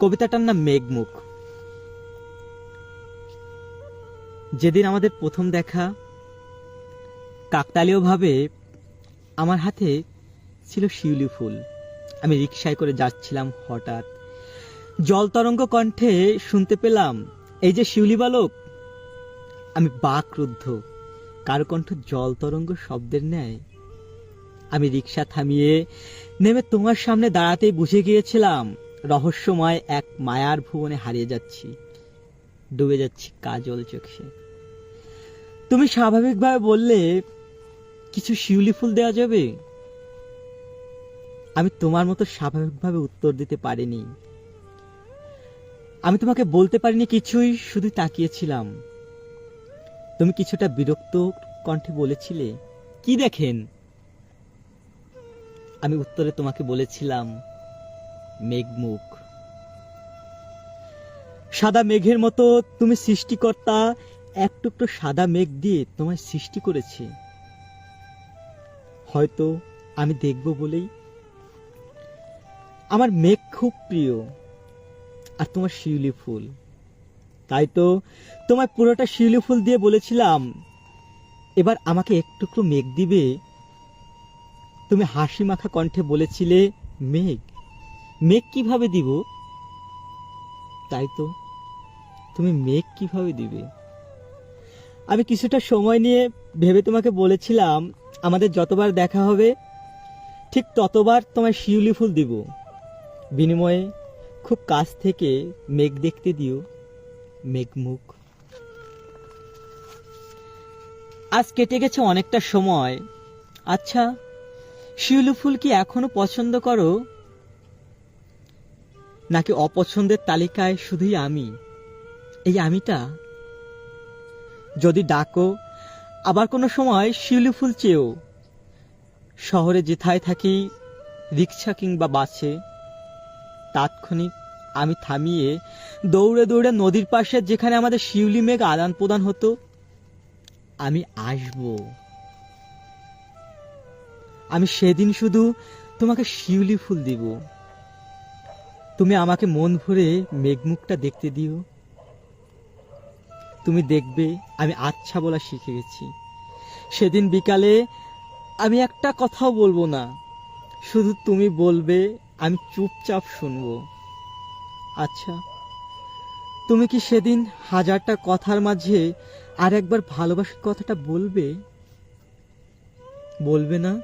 কবিতাটার নাম মেঘমুখ। যেদিন আমাদের প্রথম দেখা, কাকতালীয়ভাবে আমার হাতে ছিল শিউলি ফুল। আমি রিক্সায় করে যাচ্ছিলাম হঠাৎ। জল তরঙ্গ কণ্ঠে শুনতে পেলাম, এই যে শিউলি বালক! আমি বাকরুদ্ধ কারও কণ্ঠ জল তরঙ্গ শব্দের ন্যায়। আমি রিক্সা থামিয়ে নেমে তোমার সামনে দাঁড়াতেই বুঝে গিয়েছিলাম রহস্যময় এক মায়ার ভুবনে হারিয়ে যাচ্ছি। ডুবে যাচ্ছি কাজল চোখে। তুমি স্বাভাবিকভাবে বললে, কিছু শিউলি ফুল দেওয়া যাবে? আমি তোমার মতো স্বাভাবিকভাবে উত্তর দিতে পারিনি। আমি তোমাকে বলতে পারিনি কিছুই, শুধু তাকিয়েছিলাম। তুমি কিছুটা বিরক্ত কণ্ঠে বলেছিলে, কি দেখেন? আমি উত্তরে তোমাকে বলেছিলাম মেঘমুখ। সাদা মেঘের মতো তুমি সৃষ্টিকর্তা, এক টুকরো সাদা মেঘ দিয়ে তোমায় সৃষ্টি করেছে। হয়তো আমি দেখব বলেই আমার মেঘ খুব প্রিয় আর তোমার শিউলি ফুল। তাই তো তোমার পুরোটা শিউলি ফুল দিয়ে বলেছিলাম, এবার আমাকে এক টুকরো মেঘ দিবে। তুমি হাসি মাখা কণ্ঠে বলেছিলে, মেঘ মেঘ কীভাবে দিব? তাই তো তুমি মেঘ কীভাবে দিবে? আমি কিছুটা সময় নিয়ে ভেবে তোমাকে বলেছিলাম, আমাদের যতবার দেখা হবে, ঠিক ততবার তোমায় শিউলি ফুল দিব। বিনিময়ে খুব কাছ থেকে মেঘ দেখতে দিও, মেঘমুখ। আজ কেটে গেছে অনেকটা সময়। আচ্ছা শিউলি ফুল কি এখনও পছন্দ করো? নাকি অপছন্দের তালিকায় শুধুই আমি? এই আমিটা? যদি ডাকো, আবার কোনো সময় শিউলি ফুল চেয়েও। শহরে যেথায় থাকি, রিক্সা কিংবা বাসে, তাৎক্ষণিক আমি থামিয়ে দৌড়ে দৌড়ে নদীর পাশে যেখানে আমাদের শিউলি মেঘ আদান প্রদান হতো, আমি আসব। আমি সেদিন শুধু তোমাকে শিউলি ফুল দিব। তুমি আমাকে মন ভরে মেঘমুখটা দেখতে দিও। তুমি দেখবে আমি আচ্ছা বলা শিখে গেছি। সেদিন বিকালে আমি একটা কথাও বলব না। শুধু তুমি বলবে, আমি চুপচাপ শুনব। আচ্ছা তুমি কি সেদিন হাজারটা কথার মাঝে আর একবার ভালোবাসার কথাটা বলবে? বলবে না?